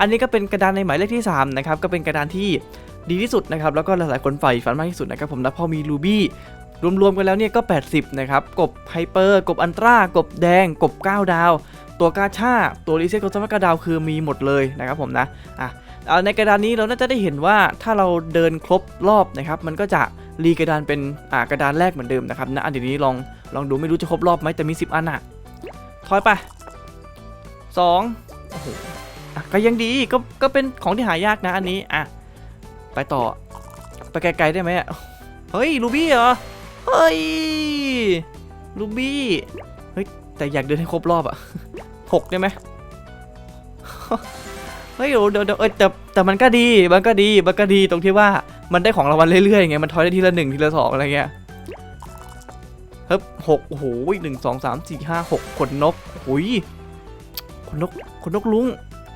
อันนี้ก็เป็นกระดานในหมายเลขที่สามนะครับก็เป็นกระดานที่ดีที่สุดนะครับแล้วก็หลายๆคนใฝ่ฝันมากที่สุดนะครับผมนะพอมีรูบี้รวมๆกันแล้วเนี่ยก็ 80 นะครับ กบไฮเปอร์ กบอันตรา กบแดง กบ 9 ดาว ตัวกาชาตัวรีเซ็ตตัวสมัครดาวคือมีหมดเลยนะครับผมนะ อะเอาในกระดานนี้เราน่าจะได้เห็นว่าถ้าเราเดินครบรอบนะครับ มันก็จะรีกระดานเป็นอ่ากระดานแรกเหมือนเดิมนะครับนะอันตีนี้ลองลองดูไม่รู้จะครบรอบไหมแต่มี 10 อันอะถอยไปสองโอ้โห ก็ยังดีก็ก็เป็นของที่หายากนะอันนี้อะไปต่อไปไกลๆได้ไหมอะเฮ้ยรูบี้เหรอเฮ้ยรูบี้เฮ้ยแต่อยากเดินให้ครบรอบอะหกได้ไหมเฮ้ยเดี๋ยวเดี๋ยวเอ้ยแต่แต่มันก็ดีมันก็ดีมันก็ดีตรงที่ว่ามันได้ของรางวัลเรื่อยๆไงมันทอยได้ทีละหนึ่งทีละสองอะไรเงี้ยเฮ้ยหกโอ้โหหนึ่งสองสามสี่ห้าหกขนนกโอ้ยขนนกขนนกลุง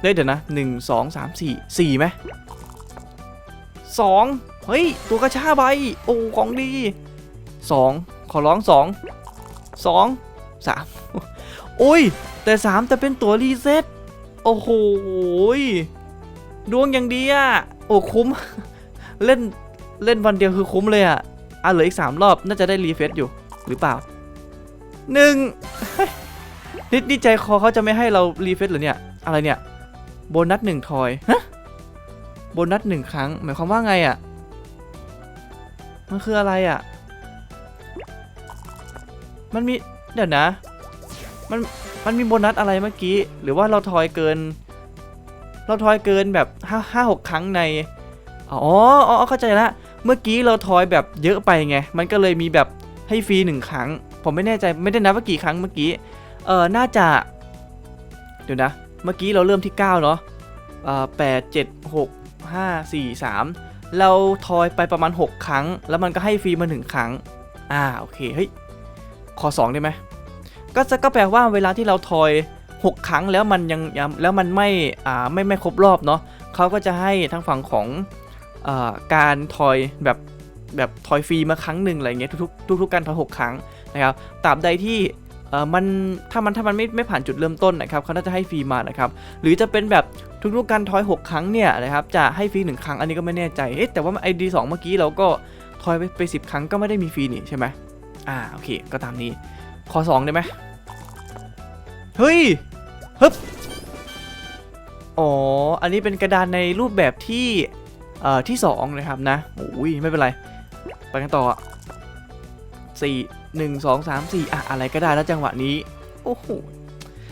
เดี๋ยวนะหนึ่งสองสามสี่สี่ไหมสองเฮ้ย ตัวกระชาใบ โอ้ของดีสองขอร้องสองสองสามโอ้ย แต่สามแต่เป็นตัวรีเซ็ตโอ้โหดวงอย่างดีอะโอ้คุ้ม เล่นเล่นวันเดียวคือคุ้มเลยอะอะเหลืออีกสามรอบน่าจะได้รีเฟซอยู่หรือเปล่าหนึ่งนิดนี่ใจคอเขาจะไม่ให้เรารีเฟซหรอเนี่ย อะไรเนี่ย โบนัสหนึ่งทอย ฮะ โบนัสหนึ่งครั้ง หมายความว่าไงอะมันคืออะไรอะมันมี เดี๋ยวนะ มัน มันมีโบนัสอะไรเมื่อกี้ หรือว่าเราทอยเกิน เราทอยเกินแบบห้าห้าหกครั้งใน อ๋ออ๋อเข้าใจละ เมื่อกี้เราทอยแบบเยอะไปไง มันก็เลยมีแบบให้ฟรีหนึ่งครั้ง ผมไม่แน่ใจ ไม่ได้นับว่ากี่ครั้งเมื่อกี้ เออน่าจะ เดี๋ยวนะ เมื่อกี้เราเริ่มที่ 9 เนาะเอ่อแปดเจ็ดหกห้าสี่สามเราทอยไปประมาณ 6 ครั้ง แล้วมันก็ให้ฟรีมาหนึ่งครั้ง อ่า โอเค เฮ้ย ขอ 2 ได้ไหม ก็จะก็แปลว่าเวลาที่เราทอย 6 ครั้งแล้วมันยังแล้วมันไม่ อ่า ไม่ไม่ครบรอบเนาะเขาก็จะให้ทางฝั่งของอาการทอยแบบแบบทอยฟรีมาครั้งหนึ่งอะไรเงี้ยทุกๆทุกๆการทอย6 ครั้งนะครับตราบใดที่ เออมันถ้ามันถ้ามันไม่ไม่ผ่านจุดเริ่มต้นนะครับเขาน่าจะให้ฟรีมานะครับหรือจะเป็นแบบทุกๆการทอย6 ครั้งเนี่ยนะครับจะให้ฟรีหนึ่งครั้งอันนี้ก็ไม่แน่ใจเอ๊ะแต่ว่าไอดีสเมื่อกี้เราก็ทอยไปไปสิครั้งก็ไม่ได้มีฟรีนี่ใช่ไหมอ่าโอเคก็ตามนี้ขอสองได้ไหมเฮ้ยฮึบอ๋ออันนี้เป็นกระดานในรูปแบบที่เอ่อที่สองนะครับนะโอ้ยไม่เป็นไรไปกันต่อ สี่หนึ่งสองสามสี่อะอะไรก็ได้แล้วจังหวะนี้ โอ้โห